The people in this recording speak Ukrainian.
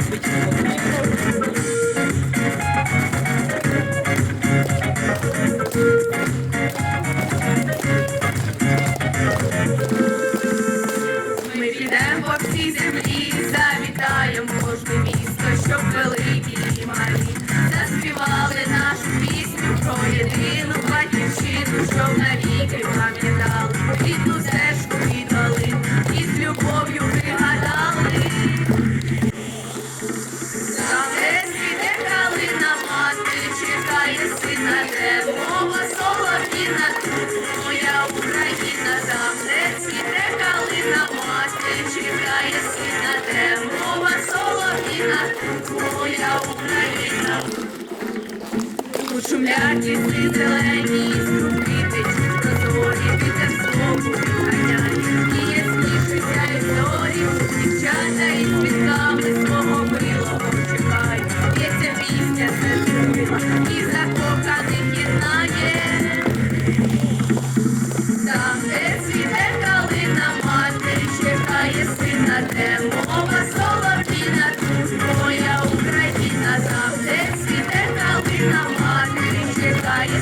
Ми підемо всій землі, завітаємо кожне місто, щоб великі і малі Шумлять ліси зелені, струки течуть прозорі, вітер свого виганяє, і ясніше сяють зорі, дівчата із квітками свого милого чекають, П'ється пісня серцює, і там, де цвіте калина, мати чекає